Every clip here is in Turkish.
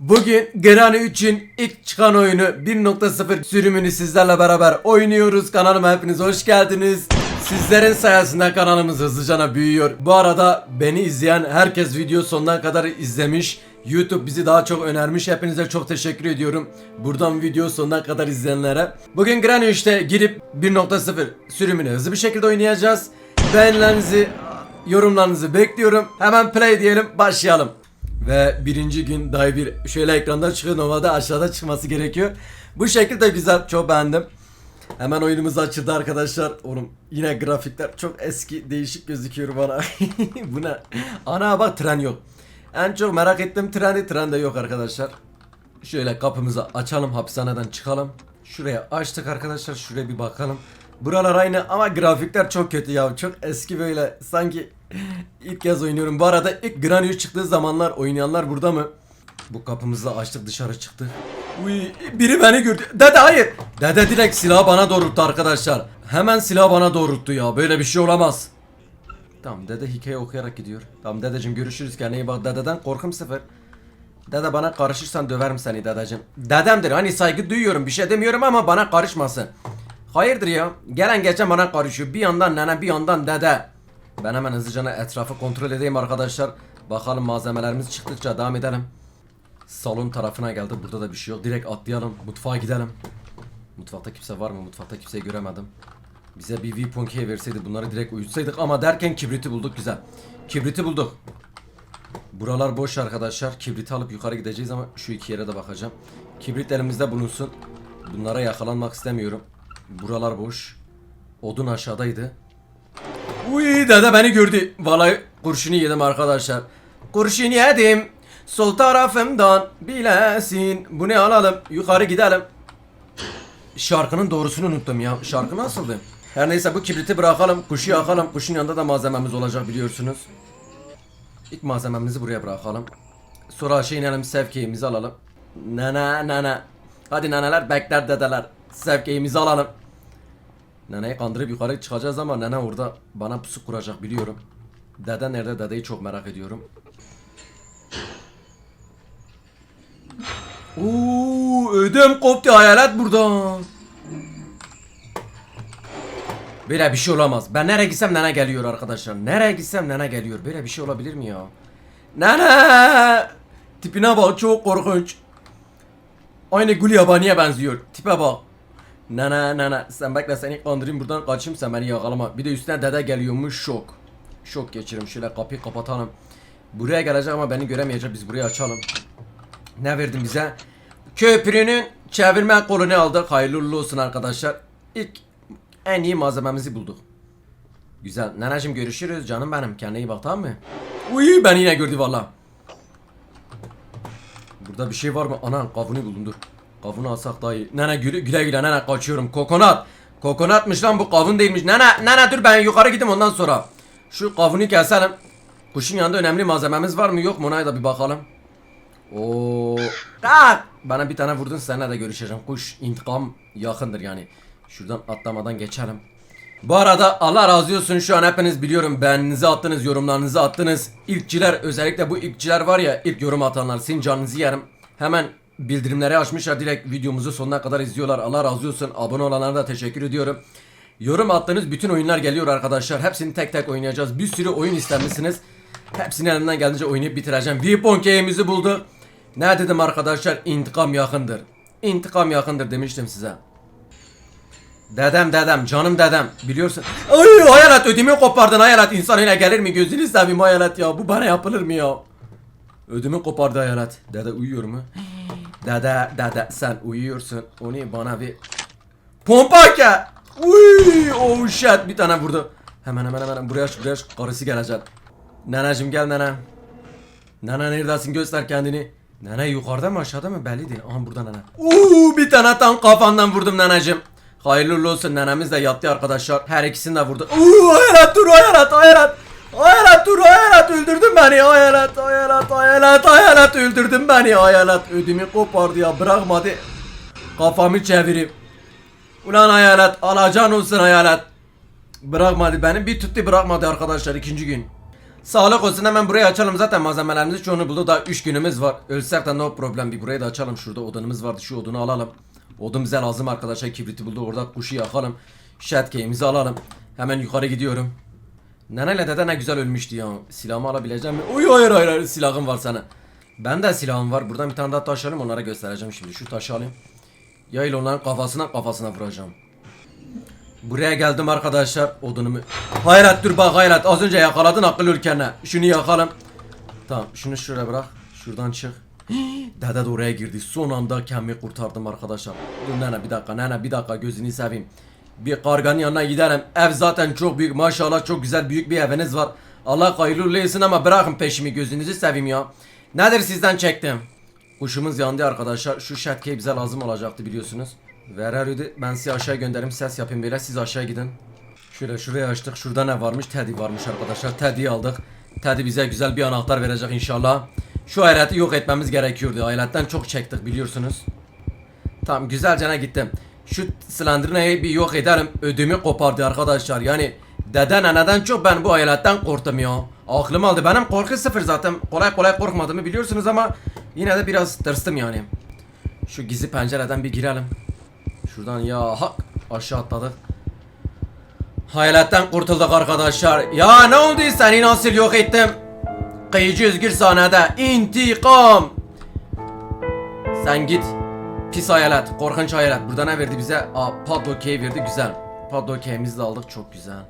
Bugün Granny 3'ün ilk çıkan oyunu 1.0 sürümünü sizlerle beraber oynuyoruz. Kanalıma hepiniz hoş geldiniz. Sizlerin sayesinde kanalımız hızlıca büyüyor. Bu arada beni izleyen herkes video sonuna kadar izlemiş. YouTube bizi daha çok önermiş. Hepinize çok teşekkür ediyorum. Buradan video sonuna kadar izleyenlere. Bugün Granny 3'te girip 1.0 sürümünü hızlı bir şekilde oynayacağız. Beğenilerinizi, yorumlarınızı bekliyorum. Hemen play diyelim, başlayalım. Ve birinci gün dahi bir şöyle ekranda çıkıyor normalde aşağıda çıkması gerekiyor. Bu şekilde güzel çok beğendim. Hemen oyunumuz açıldı arkadaşlar. Oğlum yine grafikler çok eski değişik gözüküyor bana. Bu ne? Ana bak tren yok. En çok merak ettiğim trendi tren de yok arkadaşlar. Şöyle kapımızı açalım hapishaneden çıkalım. Şuraya açtık arkadaşlar şuraya bir bakalım. Buralar aynı ama grafikler çok kötü ya. Çok eski böyle sanki ilk kez oynuyorum. Bu arada ilk Granny 3 çıktığı zamanlar oynayanlar burada mı? Bu kapımızı açtık dışarı çıktı. Uy, biri beni gördü. Dede hayır. Dede direkt silahı bana doğrulttu arkadaşlar. Hemen silahı bana doğrulttu ya. Böyle bir şey olamaz. Tamam dede hikaye okuyarak gidiyor. Tamam dedeciğim görüşürüz kendine iyi bak. Dededen korkum sıfır. Dede bana karışırsan döverim seni dedeciğim. Dedemdir hani saygı duyuyorum bir şey demiyorum ama bana karışmasın. Hayırdır ya? Gelen geçen bana karışıyor. Bir yandan nene bir yandan dede. Ben hemen hızlıca etrafı kontrol edeyim arkadaşlar. Bakalım malzemelerimiz çıktıkça devam edelim. Salon tarafına geldi. Burada da bir şey yok. Direkt atlayalım. Mutfağa gidelim. Mutfakta kimse var mı? Mutfakta kimseyi göremedim. Bize bir V-Punky'ye verseydi bunları direkt uyutsaydık ama derken kibriti bulduk güzel. Kibriti bulduk. Buralar boş arkadaşlar. Kibriti alıp yukarı gideceğiz ama şu iki yere de bakacağım. Kibrit elimizde bulunsun. Bunlara yakalanmak istemiyorum. Buralar boş. Odun aşağıdaydı. Uy dede beni gördü. Vallahi kurşunu yedim arkadaşlar. Kurşun yedim. Sol tarafımdan bilesin. Bu ne alalım? Yukarı gidelim. Şarkının doğrusunu unuttum ya. Şarkı nasıldı? Her neyse bu kibriti bırakalım. Kuşu yakalım. Kuşun yanında da malzememiz olacak biliyorsunuz. İlk malzememizi buraya bırakalım. Sonra aşağı inelim sevkiyemizi alalım. Nene nene. Hadi neneler bekler dedeler. Sevkiyemizi alalım. Neneyi kandırıp yukarı çıkacağız ama nene orada bana pusu kuracak biliyorum. Dede nerede dedeyi çok merak ediyorum. Uuu ödüm koptu hayalet burada. Böyle bir şey olamaz. Ben nereye gitsem nene geliyor arkadaşlar. Nereye gitsem nene geliyor. Böyle bir şey olabilir mi ya? Nene! Tipine bak çok korkunç. Aynı Gül Yabani'ye benziyor. Tipe bak. Nene nene sen bekle seni kandırayım buradan kaçayım sen beni yakalama. Bir de üstüne dede geliyormuş şok. Şok geçirim şöyle kapıyı kapatalım. Buraya gelecek ama beni göremeyecek biz burayı açalım. Ne verdin bize? Köprünün çevirme kolunu aldık. Hayırlı olsun arkadaşlar. İlk en iyi malzememizi bulduk. Güzel. Neneciğim görüşürüz canım benim. Kendine iyi bak tamam mı? Uy beni yine gördü valla. Burada bir şey var mı? Ana kavunu buldum dur. Kavunu alsak daha iyi. Nene güle güle güle nene kaçıyorum. Kokonat. Kokonatmış lan bu kavun değilmiş. Nene nene dur ben yukarı gideyim ondan sonra. Şu kavunu keselim. Kuşun yanında önemli malzememiz var mı yok mu ona da bir bakalım. Oo. Tak! Bana bir tane vurdun seninle de görüşeceğim. Kuş intikam yakındır yani. Şuradan atlamadan geçelim. Bu arada Allah razı olsun şu an hepiniz biliyorum beğeninizi attınız, yorumlarınızı attınız. İlkçiler özellikle bu ilkçiler var ya ilk yorum atanlar sizin canınızı yerim. Hemen bildirimleri açmışlar direkt videomuzu sonuna kadar izliyorlar. Allah razı olsun. Abone olanlara da teşekkür ediyorum. Yorum attığınız bütün oyunlar geliyor arkadaşlar. Hepsini tek tek oynayacağız. Bir sürü oyun istemişsiniz. Hepsini elimden geldiğince oynayıp bitireceğim. Viponkey'imizi bulduk. Ne dedim arkadaşlar? İntikam yakındır. İntikam yakındır demiştim size. Dedem dedem canım dedem biliyorsun. Ay hayalet ödümü kopardın hayalet insan öyle gelir mi gözünü seveyim hayalet ya bu bana yapılır mı ya? Ödümü kopardı hayalet. Dede uyuyor mu? Dede dede sen uyuyorsun onu bana bir Pompa ke. Uy oh shit bir tane vurdu. Hemen hemen hemen buraya aç buraya aç karısı gelecek. Neneciğim gel nene. Nene neredesin göster kendini. Nene yukarıda mı aşağıda mı belli değil. Aha burada nene. Uuu bir tane tam kafandan vurdum neneciğim. Hayırlı olsun nenemiz de yattı arkadaşlar. Her ikisini de vurdu. Uuu hayalet dur hayalet hayalet. Hayalet dur hayalet öldürdün beni hayalet hayalet hayalet hayalet öldürdün beni hayalet. Ödümü kopardı ya bırakmadı. Kafamı çevirip. Ulan hayalet alacan olsun hayalet. Bırakmadı beni bir tuttu bırakmadı arkadaşlar ikinci gün. Sağlık olsun hemen burayı açalım zaten malzemelerimizi çoğunu bulduk daha 3 günümüz var. Ölsek de no problem bir burayı da açalım şurada odunumuz vardı şu odunu alalım. Odun bize lazım arkadaşlar kibriti buldu orada kuşu yakalım. Şetkeyimizi alalım. Hemen yukarı gidiyorum. Neneyle dede ne güzel ölmüştü ya. Silahımı alabileceğim mi? Uy hayır hayır hayır silahım var sana. Ben de silahım var. Buradan bir tane daha taş alayım onlara göstereceğim şimdi. Şu taşı alayım. Ya ile onların kafasına kafasına vuracağım. Buraya geldim arkadaşlar odunumu. Hayret dur bak hayret az önce yakaladın akıl ülkene. Şunu yakalım. Tamam şunu şuraya bırak. Şuradan çık. Dede de oraya girdi. Son anda kendimi kurtardım arkadaşlar. Dur nene bir dakika nene bir dakika gözünü seveyim. Bir karganın yanına giderim. Ev zaten çok büyük maşallah çok güzel büyük bir eviniz var. Allah hayırlı etsin ama bırakın peşimi gözünüzü seveyim ya. Nedir sizden çektim? Kuşumuz yandı arkadaşlar. Şu şatke bize lazım olacaktı biliyorsunuz. Verer. Ben sizi aşağı gönderim. Ses yapayım böyle. Siz aşağı gidin. Şöyle şuraya açtık. Şurada ne varmış? Teddy varmış arkadaşlar. Teddy'yi aldık. Teddy bize güzel bir anahtar verecek inşallah. Şu hayatı yok etmemiz gerekiyordu. Hayaletten çok çektik biliyorsunuz. Tamam güzelce ne gittim. Şu Slenderman'i bir yok ederim. Ödümü kopardı arkadaşlar. Yani deden neden çok ben bu hayaletten korktum ya. Aklım aldı. Benim korku sıfır zaten. Kolay kolay korkmadığımı biliyorsunuz ama yine de biraz tırstım yani. Şu gizli pencereden bir girelim. Şuradan ya hak aşağı atladık. Hayaletten kurtulduk arkadaşlar. Ya ne oldu seni nasıl yok ettim? Kıyıcı özgür sahnede intikam. Sen git. Pis hayalet, korkunç hayalet. Burada ne verdi bize? Aa, Padlock'e verdi güzel. Padlock'emizi de aldık çok güzel.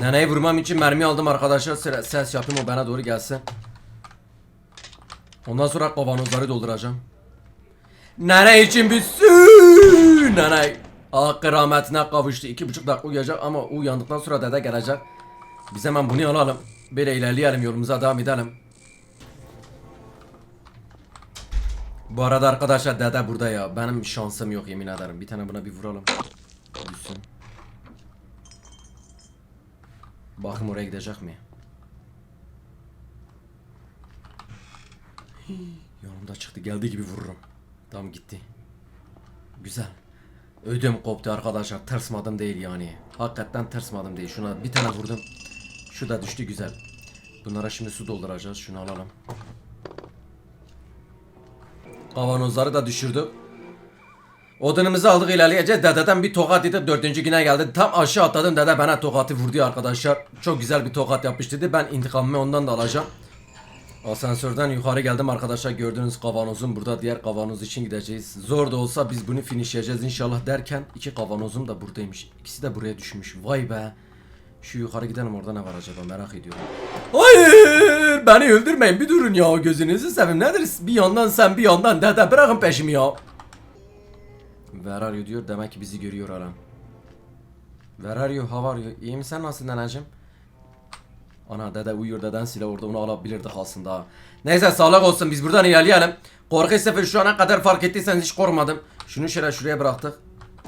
Neneyi vurmam için mermi aldım arkadaşlar. Ses yapayım o bana doğru gelsin. Ondan sonra kavanozları dolduracağım. Nene için bir sü Nene Hakkı rahmetine kavuştu. İki buçuk dakika uyuyacak ama uyandıktan sonra dede gelecek. Biz hemen bunu alalım. Böyle ilerleyelim yolumuza devam edelim. Bu arada arkadaşlar dede burada ya. Benim şansım yok yemin ederim. Bir tane buna bir vuralım. Düşsün. Bakım oraya gidecek mi? Yanımda çıktı geldiği gibi vururum. Tamam gitti. Güzel. Ödüm koptu arkadaşlar. Tırsmadım değil yani. Hakikaten tırsmadım değil. Şuna bir tane vurdum. Şu da düştü güzel. Bunlara şimdi su dolduracağız. Şunu alalım. Kavanozları da düşürdük. Odunumuzu aldık ilerleyeceğiz. Dededen bir tokat yedik. Dördüncü güne geldi. Tam aşağı atladım. Dede bana tokatı vurdu arkadaşlar. Çok güzel bir tokat yapmış dedi. Ben intikamımı ondan da alacağım. Asansörden yukarı geldim arkadaşlar. Gördüğünüz kavanozum burada. Diğer kavanoz için gideceğiz. Zor da olsa biz bunu finishleyeceğiz inşallah derken iki kavanozum da buradaymış. İkisi de buraya düşmüş. Vay be. Şu yukarı gidelim orada ne var acaba merak ediyorum. Hayır beni öldürmeyin bir durun ya gözünüzü seveyim nedir bir yandan sen bir yandan dede bırakın peşimi ya. You diyor demek ki bizi görüyor are you how are you iyi misin sen nasılsın neneciğim? Ana dede uyuyor deden silah orada onu alabilirdik aslında. Neyse sağlık olsun biz buradan ilerleyelim. Korku sefer şu ana kadar fark ettiyseniz hiç korkmadım. Şunu şöyle şuraya bıraktık.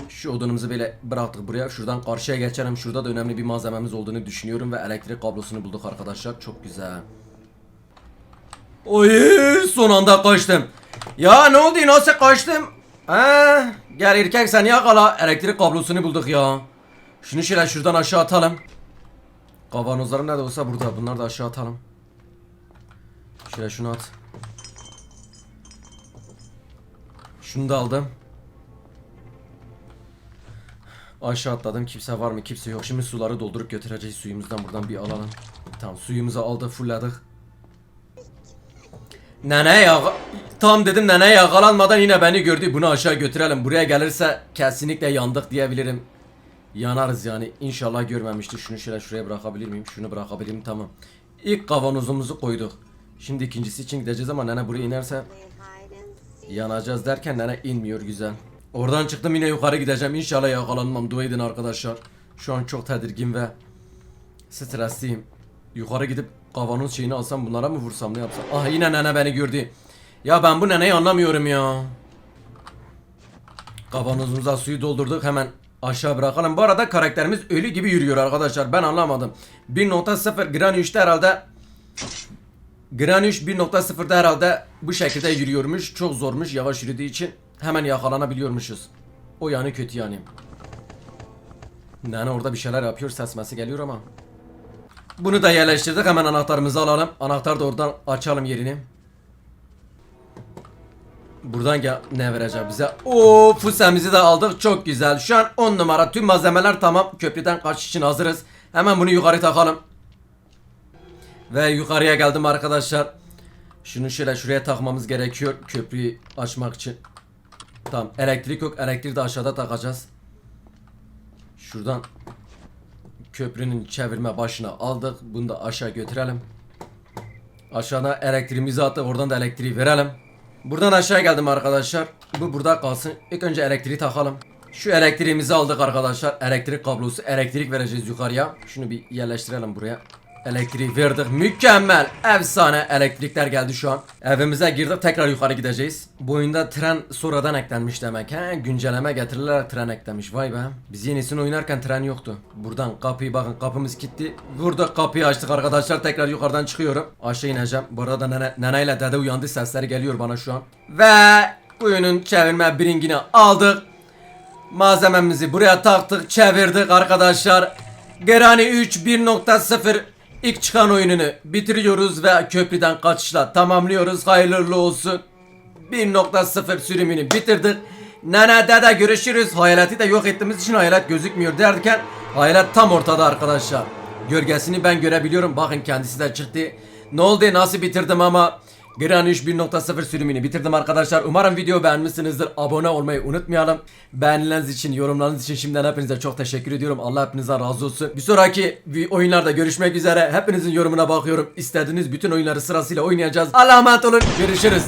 Şu odunumuzu böyle bıraktık buraya. Şuradan karşıya geçelim. Şurada da önemli bir malzememiz olduğunu düşünüyorum ve elektrik kablosunu bulduk arkadaşlar. Çok güzel. Oy son anda kaçtım. Ya ne oldu nasıl kaçtım? Ha, gel erkek sen yakala. Elektrik kablosunu bulduk ya. Şunu şöyle şuradan aşağı atalım. Kavanozlarım nerede olsa burada. Bunları da aşağı atalım. Şöyle şunu at. Şunu da aldım. Aşağı atladım. Kimse var mı? Kimse yok. Şimdi suları doldurup götüreceğiz. Suyumuzdan buradan bir alalım. Tamam suyumuzu aldık. Fulladık. Nene ya tam dedim nene yakalanmadan yine beni gördü. Bunu aşağı götürelim. Buraya gelirse kesinlikle yandık diyebilirim. Yanarız yani. İnşallah görmemiştir. Şunu şöyle şuraya bırakabilir miyim? Şunu bırakabilir miyim? Tamam. İlk kavanozumuzu koyduk. Şimdi ikincisi için gideceğiz ama nene buraya inerse yanacağız derken nene inmiyor güzel. Oradan çıktım yine yukarı gideceğim. İnşallah yakalanmam. Dua edin arkadaşlar. Şu an çok tedirgin ve stresliyim. Yukarı gidip kavanoz şeyini alsam bunlara mı vursam ne yapsam? Ah yine nene beni gördü. Ya ben bu neneyi anlamıyorum ya. Kavanozumuza suyu doldurduk hemen aşağı bırakalım. Bu arada karakterimiz ölü gibi yürüyor arkadaşlar. Ben anlamadım. 1.0 Gran 3'te herhalde Gran 3 1.0'da herhalde bu şekilde yürüyormuş. Çok zormuş yavaş yürüdüğü için. Hemen yakalanabiliyormuşuz. O yani kötü yani. Nane orada bir şeyler yapıyor. Ses mesi geliyor ama. Bunu da yerleştirdik. Hemen anahtarımızı alalım. Anahtar da oradan açalım yerini. Buradan gel ne verecek bize? Oo fusemizi de aldık. Çok güzel. Şu an 10 numara. Tüm malzemeler tamam. Köprüden kaçış için hazırız. Hemen bunu yukarı takalım. Ve yukarıya geldim arkadaşlar. Şunu şöyle şuraya takmamız gerekiyor. Köprüyü açmak için. Tamam. Elektrik yok. Elektriği de aşağıda takacağız. Şuradan köprünün çevirme başına aldık. Bunu da aşağı götürelim. Aşağıda elektriğimizi attık. Oradan da elektriği verelim. Buradan aşağı geldim arkadaşlar. Bu burada kalsın. İlk önce elektriği takalım. Şu elektriğimizi aldık arkadaşlar. Elektrik kablosu. Elektrik vereceğiz yukarıya. Şunu bir yerleştirelim buraya. Elektriği verdik. Mükemmel. Efsane elektrikler geldi şu an. Evimize girdik. Tekrar yukarı gideceğiz. Bu oyunda tren sonradan eklenmiş demek. He, güncelleme getirirler tren eklemiş. Vay be. Biz yenisini oynarken tren yoktu. Buradan kapıyı bakın kapımız kilitli. Burada kapıyı açtık arkadaşlar. Tekrar yukarıdan çıkıyorum. Aşağı ineceğim. Bu arada nene, nene ile dede uyandı. Sesleri geliyor bana şu an. Ve oyunun çevirme birinkini aldık. Malzememizi buraya taktık, çevirdik arkadaşlar. Gerani 3 1.0 ilk çıkan oyununu bitiriyoruz ve köprüden kaçışla tamamlıyoruz. Hayırlı olsun. 1.0 sürümünü bitirdik. Nene dede görüşürüz. Hayaleti de yok ettiğimiz için hayalet gözükmüyor derken hayalet tam ortada arkadaşlar. Gölgesini ben görebiliyorum. Bakın kendisi de çıktı. Ne oldu nasıl bitirdim ama Gran 3 1.0 sürümünü bitirdim arkadaşlar. Umarım video beğenmişsinizdir. Abone olmayı unutmayalım. Beğenileriniz için, yorumlarınız için şimdiden hepinize çok teşekkür ediyorum. Allah hepinizden razı olsun. Bir sonraki oyunlarda görüşmek üzere. Hepinizin yorumuna bakıyorum. İstediğiniz bütün oyunları sırasıyla oynayacağız. Allah'a emanet olun. Görüşürüz.